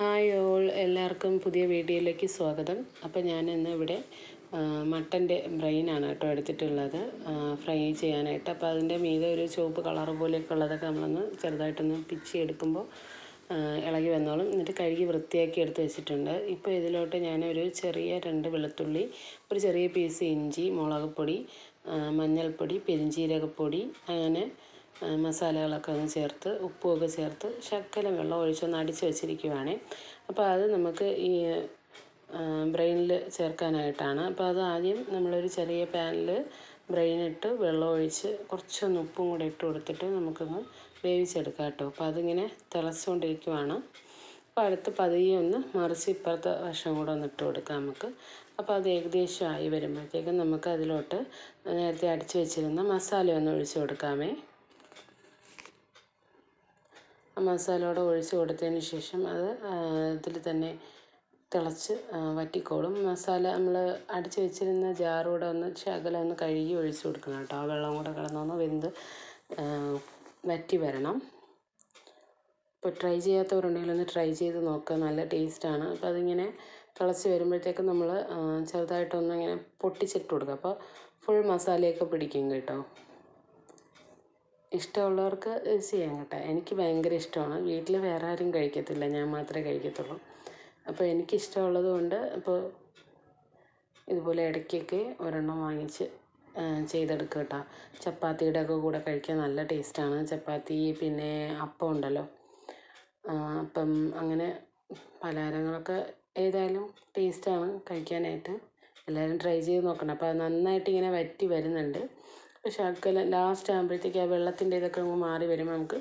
Hi all എല്ലാവർക്കും പുതിയ വീഡിയോയിലേക്ക് സ്വാഗതം. അപ്പോൾ ഞാൻ ഇന്ന് ഇവിടെ മട്ടന്റെ ബ്രെയിനാണ് കേട്ടോ എടുത്തിട്ടുള്ളത്. ഫ്രൈ ചെയ്യാനായിട്ട്. അപ്പോൾ അതിന്റെ മീതെ ഒരു ചുവപ്പ് കളർ പോലെയൊക്കെ ഉള്ളതൊക്കെ നമ്മളൊന്ന് ചെറുതായിട്ടൊന്ന് പിച്ചി എടുക്കുമ്പോൾ ഇളകി വന്നോളും. എന്നിട്ട് കഴുകി വൃത്തിയാക്കി എടുത്ത് വെച്ചിട്ടുണ്ട്. ഇപ്പോൾ ഇതിലോട്ട് ഞാനൊരു ചെറിയ രണ്ട് വെളുത്തുള്ളി ഒരു ചെറിയ പീസ് ഇഞ്ചി മുളക് പൊടി മഞ്ഞൾപ്പൊടി പെരിഞ്ചീരകപ്പൊടി അങ്ങനെ മസാലകളൊക്കെ ഒന്ന് ചേർത്ത് ഉപ്പുമൊക്കെ ചേർത്ത് ശകലം വെള്ളം ഒഴിച്ചൊന്ന് അടിച്ച് വെച്ചിരിക്കുവാണ്. അപ്പോൾ അത് നമുക്ക് ഈ ബ്രെയിനിൽ ചേർക്കാനായിട്ടാണ്. അപ്പോൾ അത് ആദ്യം നമ്മളൊരു ചെറിയ പാനിൽ ബ്രെയിൻ ഇട്ട് വെള്ളം ഒഴിച്ച് കുറച്ചൊന്ന് ഉപ്പും കൂടെ ഇട്ട് കൊടുത്തിട്ട് നമുക്കൊന്ന് വേവിച്ചെടുക്കാം കേട്ടോ. അപ്പോൾ അതിങ്ങനെ തിളച്ചുകൊണ്ടിരിക്കുവാണ്. അപ്പോൾ അടുത്ത് പതിയെ ഒന്ന് മറിച്ച് ഇപ്പുറത്തെ വശം കൂടെ ഒന്ന് ഇട്ട് കൊടുക്കാം നമുക്ക്. അപ്പോൾ അത് ഏകദേശം ആയി വരുമ്പോഴത്തേക്കും നമുക്ക് അതിലോട്ട് നേരത്തെ അടിച്ച് വെച്ചിരുന്ന മസാല ഒന്ന് ഒഴിച്ച് കൊടുക്കാമേ. മസാലയോടെ ഒഴിച്ച് കൊടുത്തതിന് ശേഷം അത് ഇതിൽ തന്നെ തിളച്ച് വറ്റിക്കോളും. മസാല നമ്മൾ അടിച്ച് വെച്ചിരുന്ന ജാറൂടെ ഒന്ന് ശകലം ഒന്ന് കഴുകി ഒഴിച്ച് കൊടുക്കണം കേട്ടോ. ആ വെള്ളം കൂടെ കിടന്നൊന്ന് വെന്ത് വറ്റി വരണം. ഇപ്പോൾ ട്രൈ ചെയ്യാത്തവരുണ്ടെങ്കിൽ ഒന്ന് ട്രൈ ചെയ്ത് നോക്കുക നല്ല ടേസ്റ്റാണ്. അപ്പോൾ അതിങ്ങനെ തിളച്ച് വരുമ്പോഴത്തേക്ക് നമ്മൾ ചെറുതായിട്ടൊന്ന് ഇങ്ങനെ പൊട്ടിച്ചിട്ട് കൊടുക്കുക. അപ്പോൾ ഫുൾ മസാലയൊക്കെ പിടിക്കും കേട്ടോ. ഇഷ്ടമുള്ളവർക്ക് ചെയ്യാം കേട്ടോ. എനിക്ക് ഭയങ്കര ഇഷ്ടമാണ്. വീട്ടിൽ വേറെ ആരും കഴിക്കത്തില്ല. ഞാൻ മാത്രമേ കഴിക്കത്തുള്ളൂ. അപ്പോൾ എനിക്ക് ഇഷ്ടമുള്ളത് കൊണ്ട് അപ്പോൾ ഇതുപോലെ ഇടയ്ക്കൊക്കെ ഒരെണ്ണം വാങ്ങിച്ച് ചെയ്തെടുക്കുക കേട്ടോ. ചപ്പാത്തിയുടെ ഒക്കെ കൂടെ കഴിക്കാൻ നല്ല ടേസ്റ്റാണ്. ചപ്പാത്തി പിന്നെ അപ്പം ഉണ്ടല്ലോ. അപ്പം അങ്ങനെ പലഹാരങ്ങളൊക്കെ ഏതായാലും ടേസ്റ്റാണ് കഴിക്കാനായിട്ട്. എല്ലാവരും ട്രൈ ചെയ്ത് നോക്കണം. അപ്പോൾ അത് നന്നായിട്ട് ഇങ്ങനെ വറ്റി വരുന്നുണ്ട്. ശകലം ലാസ്റ്റ് ആകുമ്പോഴത്തേക്ക് ആ വെള്ളത്തിന്റെ ഇതൊക്കെ അങ്ങ് മാറി വരുമ്പോൾ നമുക്ക്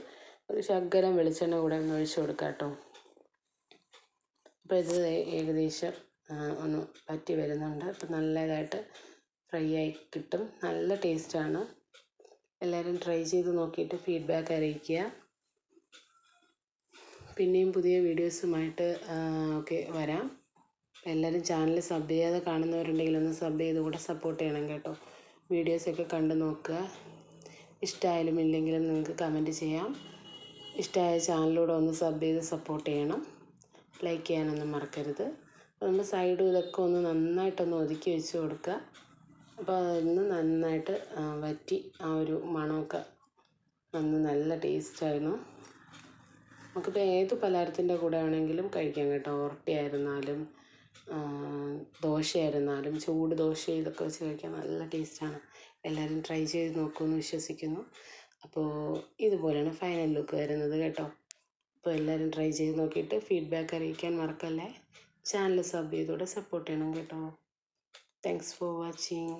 ഒരു ശകലം വെളിച്ചെണ്ണ കൂടെ ഒന്ന് ഒഴിച്ച് കൊടുക്കാം കേട്ടോ. അപ്പോൾ ഇത് ഏകദേശം ഒന്ന് പറ്റി വരുന്നുണ്ട്. അപ്പം നല്ലതായിട്ട് ഫ്രൈ ആയി കിട്ടും. നല്ല ടേസ്റ്റാണ് എല്ലാവരും ട്രൈ ചെയ്ത് നോക്കിയിട്ട് ഫീഡ്ബാക്ക് അറിയിക്കുക. പിന്നെയും പുതിയ വീഡിയോസുമായിട്ട് ഒക്കെ വരാം. എല്ലാവരും ചാനൽ സബ് ചെയ്യാതെ കാണുന്നവരുണ്ടെങ്കിൽ ഒന്ന് സബ് ചെയ്ത് കൂടെ സപ്പോർട്ട് ചെയ്യണം കേട്ടോ. വീഡിയോസൊക്കെ കണ്ട് നോക്കുക. ഇഷ്ടമായാലും ഇല്ലെങ്കിലും നിങ്ങൾക്ക് കമന്റ് ചെയ്യാം. ഇഷ്ടമായ ചാനലിലൂടെ ഒന്ന് സബ് ചെയ്ത് സപ്പോർട്ട് ചെയ്യണം. ലൈക്ക് ചെയ്യാനൊന്നും മറക്കരുത്. അപ്പോൾ നമ്മൾ സൈഡും ഇതൊക്കെ ഒന്ന് നന്നായിട്ടൊന്ന് ഒതുക്കി വെച്ച് കൊടുക്കുക. അപ്പോൾ അതൊന്ന് നന്നായിട്ട് വറ്റി ആ ഒരു മണമൊക്കെ വന്ന് നല്ല ടേസ്റ്റായിരുന്നു നമുക്കിപ്പോൾ ഏത് പലഹാരത്തിന്റെ കൂടെ ആണെങ്കിലും കഴിക്കാം കേട്ടോ. ഉറട്ടിയായിരുന്നാലും ദോശയായിരുന്നാലും ചൂട് ദോശ ഇതൊക്കെ വെച്ച് കഴിക്കാൻ നല്ല ടേസ്റ്റാണ്. എല്ലാവരും ട്രൈ ചെയ്ത് നോക്കുമെന്ന് വിശ്വസിക്കുന്നു. അപ്പോൾ ഇതുപോലെയാണ് ഫൈനൽ ലുക്ക് വരുന്നത് കേട്ടോ. അപ്പോൾ എല്ലാവരും ട്രൈ ചെയ്ത് നോക്കിയിട്ട് ഫീഡ്ബാക്ക് അറിയിക്കാൻ മറക്കല്ലേ. ചാനൽ സബ് ചെയ്തോടെ സപ്പോർട്ട് ചെയ്യണം കേട്ടോ. Thanks for watching